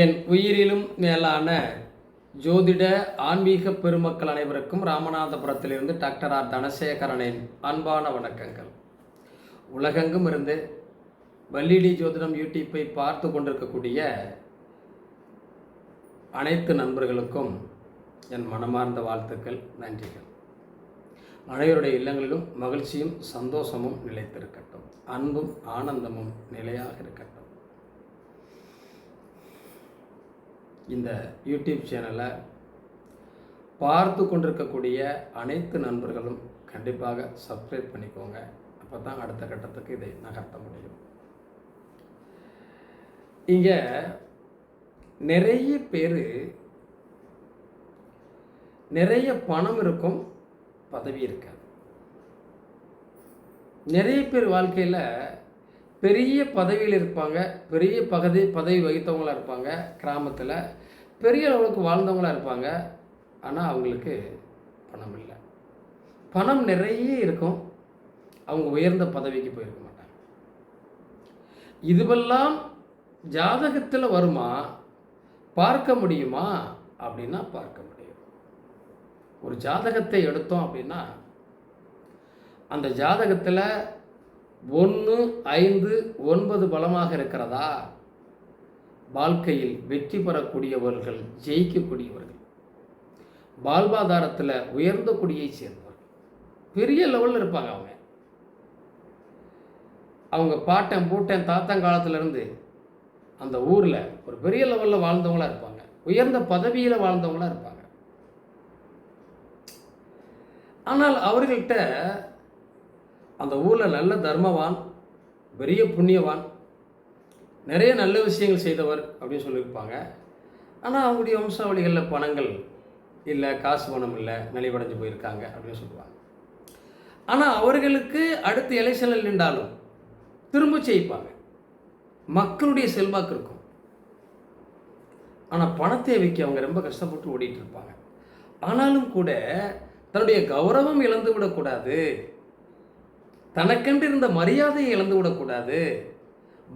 என் உயிரிலும் மேலான ஜோதிட ஆன்மீக பெருமக்கள் அனைவருக்கும் ராமநாதபுரத்திலிருந்து டாக்டர் ஆர் தனசேகரனின் அன்பான வணக்கங்கள். உலகெங்கும் இருந்து வல்லிடி ஜோதிடம் யூடியூப்பை பார்த்து கொண்டிருக்கக்கூடிய அனைத்து நண்பர்களுக்கும் என் மனமார்ந்த வாழ்த்துக்கள் நன்றிகள். அனைவருடைய இல்லங்களிலும் மகிழ்ச்சியும் சந்தோஷமும் நிலைத்திருக்கட்டும். அன்பும் ஆனந்தமும் நிலையாக இருக்கட்டும். இந்த யூடியூப் சேனலை பார்த்து கொண்டிருக்கக்கூடிய அனைத்து நண்பர்களும் கண்டிப்பாக சப்ஸ்கிரைப் பண்ணிக்கோங்க. அப்போ தான் அடுத்த கட்டத்துக்கு இதை நகர்த்த முடியும். இங்கே நிறைய பேர் நிறைய பணம் இருக்கும் பதவி இருக்காது. நிறைய பேர் வாழ்க்கையில் பெரிய பதவியில் இருப்பாங்க பெரிய பகுதி பதவி வகித்தவங்களாக இருப்பாங்க கிராமத்தில் பெரிய அளவுக்கு வாழ்ந்தவங்களாக இருப்பாங்க. ஆனால் அவங்களுக்கு பணம் இல்லை. பணம் நிறைய இருக்கும். அவங்க உயர்ந்த பதவிக்கு போயிருக்க மாட்டாங்க. இதுவெல்லாம் ஜாதகத்தில் வருமா? பார்க்க முடியுமா? அப்படின்னா பார்க்க முடியும். ஒரு ஜாதகத்தை எடுத்தோம் அப்படின்னா அந்த ஜாதகத்தில் ஒன்று ஐந்து ஒன்பது பலமாக இருக்கிறதா? வாழ்க்கையில் வெற்றி பெறக்கூடியவர்கள் ஜெயிக்கக்கூடியவர்கள். வாழ்வாதாரத்தில் உயர்ந்த குடியை சேர்ந்தவர்கள். பெரிய லெவலில் இருப்பாங்க அவங்க. அவங்க பாட்டன் பூட்டன் தாத்தன் காலத்திலேருந்து அந்த ஊரில் ஒரு பெரிய லெவலில் வாழ்ந்தவங்களா இருப்பாங்க. உயர்ந்த பதவியில் வாழ்ந்தவங்களா இருப்பாங்க. ஆனால் அவர்கள்ட்ட அந்த ஊரில் நல்ல தர்மவான் பெரிய புண்ணியவான் நிறைய நல்ல விஷயங்கள் செய்தவர் அப்படின்னு சொல்லியிருப்பாங்க. ஆனால் அவங்களுடைய வம்சாவளிகளில் பணங்கள் இல்லை காசு பணம் இல்லை நலிவடைஞ்சு போயிருக்காங்க அப்படின்னு சொல்லுவாங்க. ஆனால் அவர்களுக்கு அடுத்த எலெக்ஷனில் நின்றாலும் திரும்ப ஜெயிப்பாங்க. மக்களுடைய செல்வாக்கு இருக்கும். ஆனால் பணத்தை வைக்க அவங்க ரொம்ப கஷ்டப்பட்டு ஓடிட்டு இருப்பாங்க. ஆனாலும் கூட தன்னுடைய கௌரவம் இழந்து விடக்கூடாது தனக்கென்று இருந்த மரியாதையை இழந்து விடக்கூடாது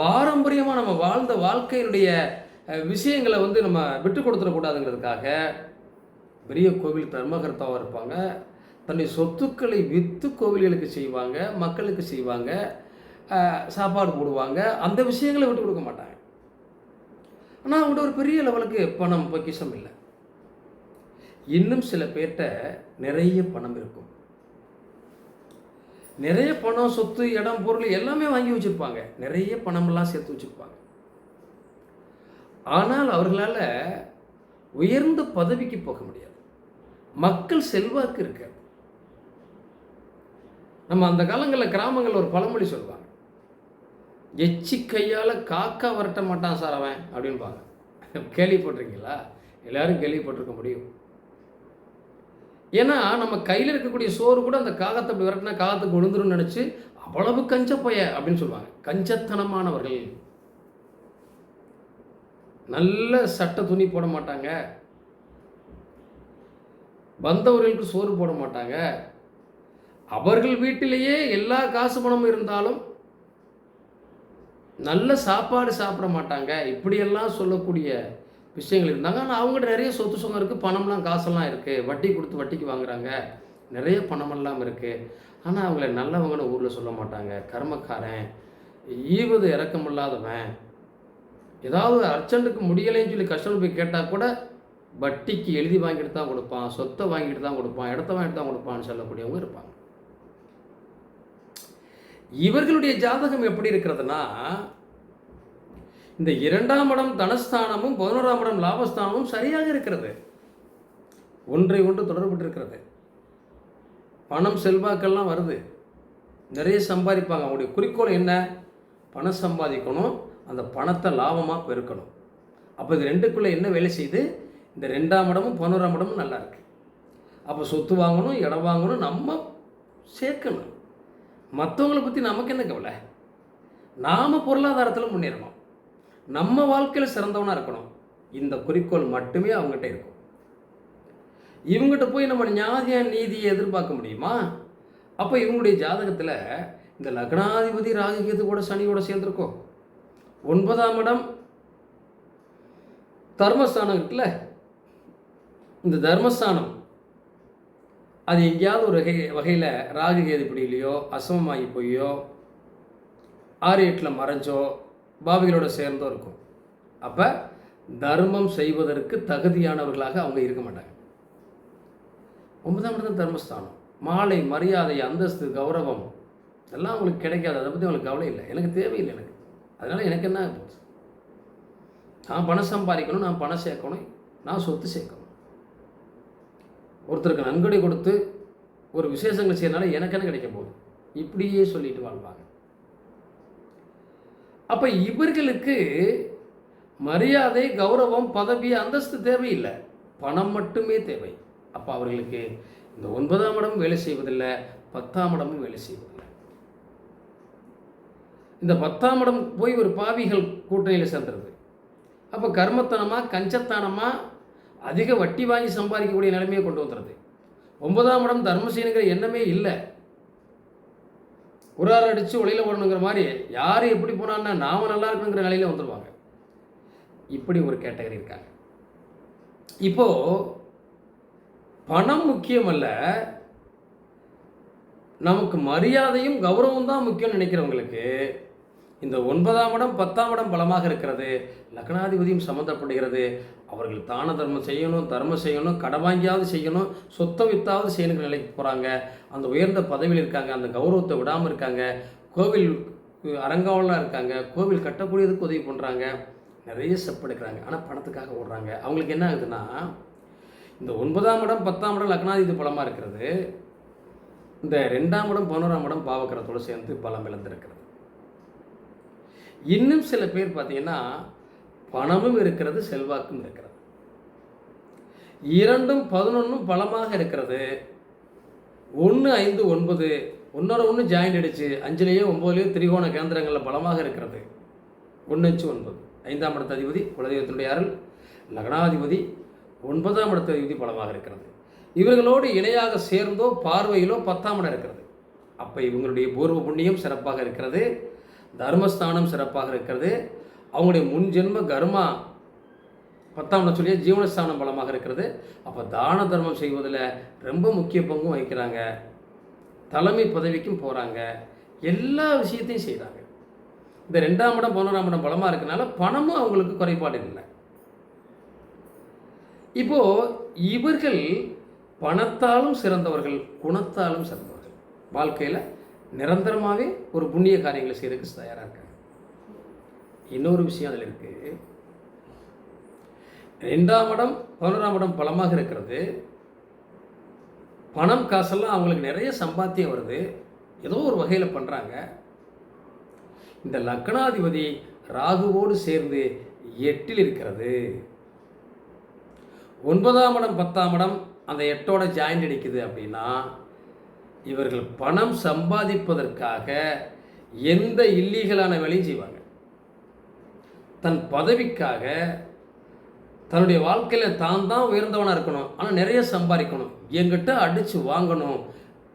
பாரம்பரியமாக நம்ம வாழ்ந்த வாழ்க்கையினுடைய விஷயங்களை வந்து நம்ம விட்டு கொடுத்துடக்கூடாதுங்கிறதுக்காக பெரிய கோவில் தர்மகர்த்தாவாக இருப்பாங்க. தன்னுடைய சொத்துக்களை விற்று கோவில்களுக்கு செய்வாங்க மக்களுக்கு செய்வாங்க சாப்பாடு போடுவாங்க. அந்த விஷயங்களை விட்டு கொடுக்க மாட்டாங்க. ஆனால் அவங்கள்ட்ட ஒரு பெரிய லெவலுக்கு பணம் பொக்கிஷம் இல்லை. இன்னும் சில பேர்கிட்ட நிறைய பணம் இருக்கும். நிறைய பணம் சொத்து இடம் பொருள் எல்லாமே வாங்கி வச்சுருப்பாங்க. நிறைய பணமெல்லாம் சேர்த்து வச்சுருப்பாங்க. ஆனால் அவர்களால் உயர்ந்த பதவிக்கு போக முடியாது. மக்கள் செல்வாக்கு இருக்காது. நம்ம அந்த காலங்களில் கிராமங்களில் ஒரு பழமொழி சொல்லுவாங்க. எச்சி கையால் காக்கா வரட்ட மாட்டான் சார் அவன் அப்படின்பாங்க கேள்விப்பட்டிருக்கீங்களா? எல்லாரும் கேள்விப்பட்டிருக்க முடியும். ஏன்னா நம்ம கையில் இருக்கக்கூடிய சோறு கூட அந்த காகத்தை அப்படி விரட்டினா காகத்துக்கு விழுந்துரும்னு நினச்சி அவ்வளவு கஞ்ச பைய அப்படின்னு சொல்லுவாங்க. கஞ்சத்தனமானவர்கள். நல்ல சட்டை துணி போட மாட்டாங்க. வந்தவர்களுக்கு சோறு போட மாட்டாங்க. அவர்கள் வீட்டிலேயே எல்லா காசு பணமும் இருந்தாலும் நல்ல சாப்பாடு சாப்பிட மாட்டாங்க. இப்படியெல்லாம் சொல்லக்கூடிய விஷயங்கள் இருந்தாங்க. ஆனால் அவங்ககிட்ட நிறைய சொத்து சுகம் இருக்குது பணம்லாம் காசெல்லாம் இருக்குது வட்டி கொடுத்து வட்டிக்கு வாங்குறாங்க. நிறைய பணமெல்லாம் இருக்குது ஆனால் அவங்கள நல்லவங்கன்னு ஊரில் சொல்ல மாட்டாங்க. கர்மக்காரன் ஈவது இறக்கமில்லாதவன் ஏதாவது அர்ஜென்ட்டுக்கு முடியலைன்னு சொல்லி கஷ்டம் போய் கேட்டால் கூட வட்டிக்கு எழுதி வாங்கிட்டு தான் கொடுப்பான். சொத்தை வாங்கிட்டு தான் கொடுப்பான். இடத்த வாங்கிட்டு தான் கொடுப்பான்னு சொல்லக்கூடியவங்க இருப்பாங்க. இவர்களுடைய ஜாதகம் எப்படி இருக்கிறதுனா இந்த இரண்டாம் இடம் தனஸ்தானமும் பதினோராம் இடம் லாபஸ்தானமும் சரியாக இருக்கிறது. ஒன்றை ஒன்று தொடர்பட்டு இருக்கிறது பணம் செல்வாக்கெல்லாம் வருது. நிறைய சம்பாதிப்பாங்க. அவங்களுடைய குறிக்கோள் என்ன? பணம் சம்பாதிக்கணும். அந்த பணத்தை லாபமாக பெருக்கணும். அப்போ இது ரெண்டுக்குள்ளே என்ன வேலை செய்யுது? இந்த ரெண்டாம் இடமும் பதினோராம் இடமும் நல்லா இருக்கு. அப்போ சொத்து வாங்கணும் இடம் வாங்கணும் நம்ம சேர்க்கணும். மற்றவங்களை பற்றி நமக்கு என்ன கவலை? நாம் பொருளாதாரத்தில் முன்னேறணும். நம்ம வாழ்க்கையில் சிறந்தவனாக இருக்கணும். இந்த குறிக்கோள் மட்டுமே அவங்ககிட்ட இருக்கும். இவங்ககிட்ட போய் நம்ம நியாய நீதியை எதிர்பார்க்க முடியுமா? அப்போ இவங்களுடைய ஜாதகத்தில் இந்த லக்னாதிபதி ராகுகேது கூட சனியோட சேர்ந்துருக்கோம். ஒன்பதாம் இடம் தர்மஸ்தானம் இருக்குல்ல? இந்த தர்மஸ்தானம் அது எங்கேயாவது ஒரு வகை வகையில் ராகு கேது பிடியிலையோ அசமமாகி போயோ ஆறு எட்டில் மறைஞ்சோ பாவிகளோட சேர்ந்தும் இருக்கும். அப்போ தர்மம் செய்வதற்கு தகுதியானவர்களாக அவங்க இருக்க மாட்டாங்க. ஒன்பதாம் இடம் தான் தர்மஸ்தானம். மாலை மரியாதை அந்தஸ்து கௌரவம் இதெல்லாம் அவங்களுக்கு கிடைக்காது. அதை பற்றி அவங்களுக்கு கவலை இல்லை. எனக்கு தேவையில்லை எனக்கு. அதனால் எனக்கு என்ன போச்சு நான் பணம் சம்பாதிக்கணும் நான் பணம் சேர்க்கணும் நான் சொத்து சேர்க்கணும். ஒருத்தருக்கு நன்கொடை கொடுத்து ஒரு விசேஷங்கள் செய்யறதுனால எனக்கு என்ன கிடைக்க போகுது? இப்படியே சொல்லிட்டு வாழ்வாங்க. அப்போ இவர்களுக்கு மரியாதை கௌரவம் பதவி அந்தஸ்து தேவையில்லை. பணம் மட்டுமே தேவை. அப்போ அவர்களுக்கு இந்த ஒன்பதாம் இடம் வேலை செய்வதில்லை பத்தாம் இடமும் வேலை செய்வதில்லை. இந்த பத்தாம் இடம் போய் ஒரு பாவிகள் கூட்டணியில் சேர்ந்துருது. அப்போ கர்மத்தனமாக கஞ்சத்தனமாக அதிக வட்டி வாங்கி சம்பாதிக்கக்கூடிய நிலைமையை கொண்டு வந்துடுது ஒன்பதாம் இடம் தர்மசீனுங்கிற எண்ணமே இல்லை. குரார் அடித்து ஒளியில் போடணுங்கிற மாதிரி யார் எப்படி போனான்னா நாம் நல்லா இருக்கணுங்கிற நிலையில வந்துடுவாங்க இப்படி ஒரு கேட்டகரி இருக்காங்க. இப்போது பணம் முக்கியம் அல்ல நமக்கு மரியாதையும் கௌரவம் தான் முக்கியம்னு நினைக்கிறவங்களுக்கு இந்த ஒன்பதாம் இடம் பத்தாம் இடம் பலமாக இருக்கிறது. லக்னாதிபதியும் சம்மந்தப்படுகிறது அவர்கள் தான தர்மம் செய்யணும் தர்மம் செய்யணும் கடை வாங்கியாவது செய்யணும் சொத்தை வித்தாவது செய்யணுங்கிற நிலைக்கு போகிறாங்க அந்த உயர்ந்த பதவியில் இருக்காங்க அந்த கௌரவத்தை விடாமல் இருக்காங்க. கோவில் அரங்காவலாம் இருக்காங்க. கோவில் கட்டக்கூடியதுக்கு உதவி பண்ணுறாங்க நிறைய ஸ்டெப் எடுக்கிறாங்க. ஆனால் பணத்துக்காக ஓடுறாங்க. அவங்களுக்கு என்ன ஆகுதுன்னா இந்த ஒன்பதாம் இடம் பத்தாம் இடம் லக்னாதிபதி பலமாக இருக்கிறது. இந்த ரெண்டாம் இடம் பதினோராம் இடம் பாவக்கரத்தோடு சேர்ந்து பலம் இழந்திருக்கிறது. இன்னும் சில பேர் பார்த்தீங்கன்னா பணமும் இருக்கிறது செல்வாக்கும் இருக்கிறது. இரண்டும் பதினொன்றும் பலமாக இருக்கிறது. ஒன்று ஐந்து ஒன்பது ஒன்றரை ஒன்று ஜாயிண்ட் அடிச்சு அஞ்சுலேயோ ஒம்போதுலேயோ திரிகோண கேந்திரங்களில் பலமாக இருக்கிறது. ஒன்று அஞ்சு ஒன்பது. ஐந்தாம் இடத்த அதிபதி குலதெய்வத்தினுடைய அருள். லக்னாதிபதி ஒன்பதாம் இடத்த அதிபதி பலமாக இருக்கிறது. இவர்களோடு இணையாக சேர்ந்தோ பார்வையிலோ பத்தாம் இடம் இருக்கிறது. அப்போ இவங்களுடைய பூர்வ புண்ணியம் சிறப்பாக இருக்கிறது. தர்மஸ்தானம் சிறப்பாக இருக்கிறது. அவங்களுடைய முன்ஜென்ம கர்மா பத்தாம் இடம் சொல்லிய ஜீவனஸ்தானம் பலமாக இருக்கிறது. அப்போ தான தர்மம் செய்வதில் ரொம்ப முக்கிய பங்கும் வகிக்கிறாங்க. தலைமை பதவிக்கும் போகிறாங்க எல்லா விஷயத்தையும் செய்கிறாங்க இந்த ரெண்டாம் இடம் பதினோராம் இடம் பலமாக இருக்கனால பணமும் அவங்களுக்கு குறைபாடு இல்லை. இப்போது இவர்கள் பணத்தாலும் சிறந்தவர்கள் குணத்தாலும் சிறந்தவர்கள். வாழ்க்கையில் நிரந்தரமாகவே ஒரு புண்ணிய காரியங்களை செய்யறதுக்கு தயாராக இருக்காங்க. இன்னொரு விஷயம் அதில் இருக்குது ரெண்டாம் இடம் பதினோராம் இடம் பலமாக இருக்கிறது. பணம் காசெல்லாம் அவங்களுக்கு நிறைய சம்பாத்தியம் வருது. ஏதோ ஒரு வகையில் பண்ணுறாங்க இந்த லக்னாதிபதி ராகுவோடு சேர்ந்து எட்டில் இருக்கிறது. ஒன்பதாம் இடம் பத்தாம் இடம் அந்த எட்டோட ஜாயிண்ட் அடிக்குது அப்படின்னா இவர்கள் பணம் சம்பாதிப்பதற்காக எந்த இல்லீகலான வேலையும் செய்வாங்க. தன் பதவிக்காக தன்னுடைய வாழ்க்கையில் தான் தான் உயர்ந்தவனாக இருக்கணும். ஆனால் நிறைய சம்பாதிக்கணும். என்கிட்ட அடித்து வாங்கணும்.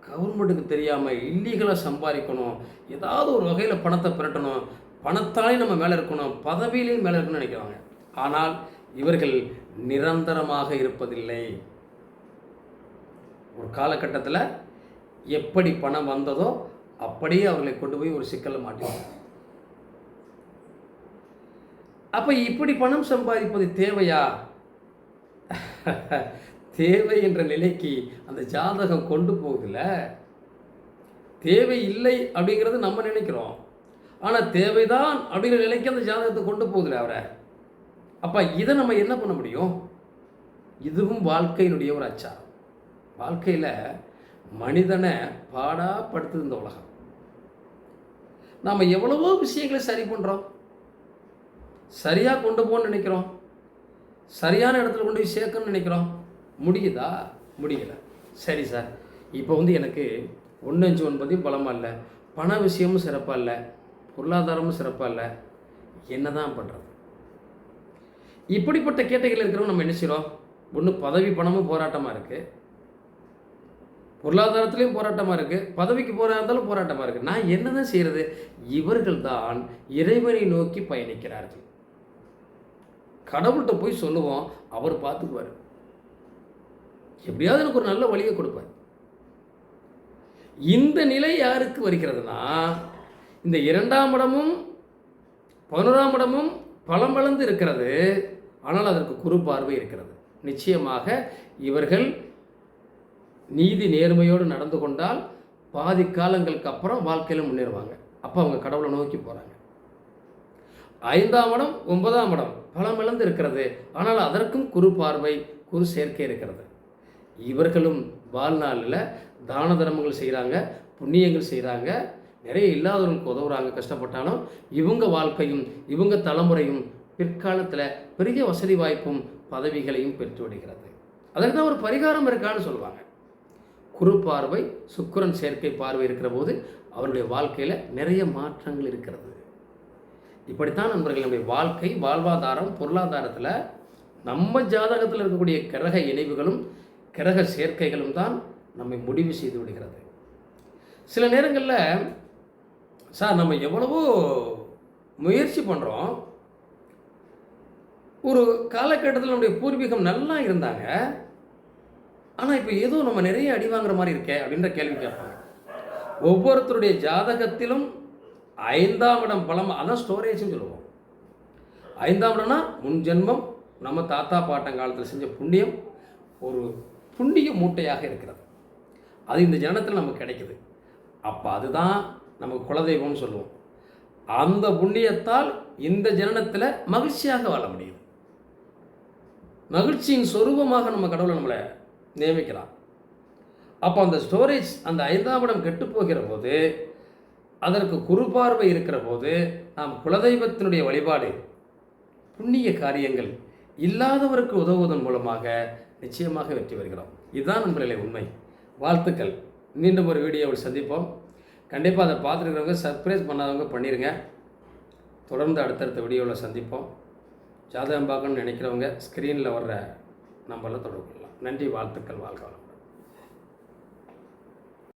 கவர்மெண்ட்டுக்கு தெரியாமல் இல்லீகலாக சம்பாதிக்கணும். ஏதாவது ஒரு வகையில் பணத்தை பிரட்டணும். பணத்தாலே நம்ம மேலே இருக்கணும். பதவியிலையும் மேலே இருக்கணும்னு நினைக்கிறாங்க. ஆனால் இவர்கள் நிரந்தரமாக இருப்பதில்லை. ஒரு காலகட்டத்தில் எப்படி பணம் வந்ததோ அப்படியே அவர்களை கொண்டு போய் ஒரு சிக்கலில் மாட்டினார். அப்போ இப்படி பணம் சம்பாதிப்பது தேவையா? தேவை என்ற நிலைக்கு அந்த ஜாதகம் கொண்டு போகுதுல தேவை இல்லை அப்படிங்கிறது நம்ம நினைக்கிறோம். ஆனால் தேவைதான் அப்படிங்கிற நிலைக்கு அந்த ஜாதகத்தை கொண்டு போகுதுல அவரை. அப்போ இதை நம்ம என்ன பண்ண முடியும்? இதுவும் வாழ்க்கையினுடைய ஒரு அச்சாரம். வாழ்க்கையில் மனிதனை பாடாப்படுத்துது இந்த உலகம். நாம் எவ்வளவோ விஷயங்களை சரி பண்ணுறோம் சரியாக கொண்டு போகணும்னு நினைக்கிறோம். சரியான இடத்துல கொண்டு போய் சேர்க்கணும்னு நினைக்கிறோம். முடியுதா? முடியல. சரி சார். இப்போ வந்து எனக்கு ஒன்று அஞ்சு ஒன்பதையும் பலமாக இல்லை. பண விஷயமும் சிறப்பாக இல்லை. பொருளாதாரமும் சிறப்பாக இல்லை. என்ன தான் பண்ணுறது இப்படிப்பட்ட கேட்டகையில் இருக்கிறவங்க நம்ம என்ன செய்கிறோம் ஒன்று பதவி பணமும் போராட்டமாக இருக்குது பொருளாதாரத்துலேயும் போராட்டமாக இருக்குது பதவிக்கு போகிறா இருந்தாலும் போராட்டமாக இருக்குது நான் என்ன தான் செய்கிறது இவர்கள் தான் இறைவனை நோக்கி பயணிக்கிறார்கள். கடவுள்கிட்ட போய் சொல்லுவோம் அவர் பார்த்துக்குவார் எப்படியாவது எனக்கு ஒரு நல்ல வழியை கொடுப்பார். இந்த நிலை யாருக்கு வருகிறதுனா இந்த இரண்டாம் இடமும் பதினோராம் இடமும் பலம் வளர்ந்து இருக்கிறது ஆனால் அதற்கு குறு பார்வை இருக்கிறது. நிச்சயமாக இவர்கள் நீதி நேர்மையோடு நடந்து கொண்டால் பாதி காலங்களுக்கு அப்புறம் வாழ்க்கையில் முன்னேறுவாங்க. அப்போ அவங்க கடவுளை நோக்கி போகிறாங்க ஐந்தாம் இடம் ஒன்பதாம் இடம் பலம் இழந்து இருக்கிறது. ஆனால் அதற்கும் குறு பார்வை குறு சேர்க்கை இருக்கிறது. இவர்களும் வாழ்நாளில் தான தர்மங்கள் செய்கிறாங்க புண்ணியங்கள் செய்கிறாங்க நிறைய இல்லாதவர்களுக்கு உதவுறாங்க கஷ்டப்பட்டாலும் இவங்க வாழ்க்கையும் இவங்க தலைமுறையும் பிற்காலத்தில் பெரிய வசதி வாய்ப்பும் பதவிகளையும் பெற்று விடுகிறது. அதற்கு தான் ஒரு பரிகாரம் இருக்கான்னு சொல்லுவாங்க. குரு பார்வை சுக்கிரன் சேர்க்கை பார்வை இருக்கிற போது அவருடைய வாழ்க்கையில் நிறைய மாற்றங்கள் இருக்கிறது. இப்படித்தான் நண்பர்கள் நம்முடைய வாழ்க்கை வாழ்வாதாரம் பொருளாதாரத்தில் நம்ம ஜாதகத்தில் இருக்கக்கூடிய கிரக இணைவுகளும் கிரக சேர்க்கைகளும் தான் நம்மை முடிவு செய்து விடுகிறது. சில நேரங்களில் சார் நம்ம எவ்வளவோ முயற்சி பண்ணுறோம் ஒரு காலகட்டத்தில் நம்முடைய பூர்வீகம் நல்லா இருந்தாங்க. ஆனால் இப்போ ஏதோ நம்ம நிறைய அடி வாங்குற மாதிரி இருக்கே அப்படின்ற கேள்வி கேட்பாங்க. ஒவ்வொருத்தருடைய ஜாதகத்திலும் ஐந்தாம் இடம் பலம் அதான் ஸ்டோரேஜ்னு சொல்லுவோம். ஐந்தாம் இடம்னா முன் ஜென்மம் நம்ம தாத்தா பாட்டங்காலத்தில் செஞ்ச புண்ணியம் ஒரு புண்ணிய மூட்டையாக இருக்கிறது. அது இந்த ஜனத்தில் நமக்கு கிடைக்குது. அப்போ அதுதான் நமக்கு குலதெய்வம்னு சொல்லுவோம். அந்த புண்ணியத்தால் இந்த ஜனனத்தில் மகிழ்ச்சியாக வாழ முடியுது. மகிழ்ச்சியின் சொரூபமாக நம்ம கடவுளை நம்மளை நியமிக்கலாம். அப்போ அந்த ஸ்டோரேஜ் அந்த ஐந்தாம் இடம் கெட்டு போகிற போது அதற்கு குறுபார்வை இருக்கிற போது நாம் குலதெய்வத்தினுடைய வழிபாடு புண்ணிய காரியங்கள் இல்லாதவருக்கு உதவுவதன் மூலமாக நிச்சயமாக வெற்றி வருகிறோம் இதுதான் நண்பர்களே உண்மை. வாழ்த்துக்கள். மீண்டும் ஒரு வீடியோவில் சந்திப்போம். கண்டிப்பாக அதை பார்த்துருக்கிறவங்க சர்ப்ரைஸ் பண்ணாதவங்க பண்ணிடுங்க தொடர்ந்து அடுத்தடுத்த வீடியோவில் சந்திப்போம். ஜாதகம் பார்க்கணும்னு நினைக்கிறவங்க ஸ்க்ரீனில் வர்ற நம்பரில் தொடர்பு நன்றி வாழ்த்துக்கள் வாழ்க்கலாம்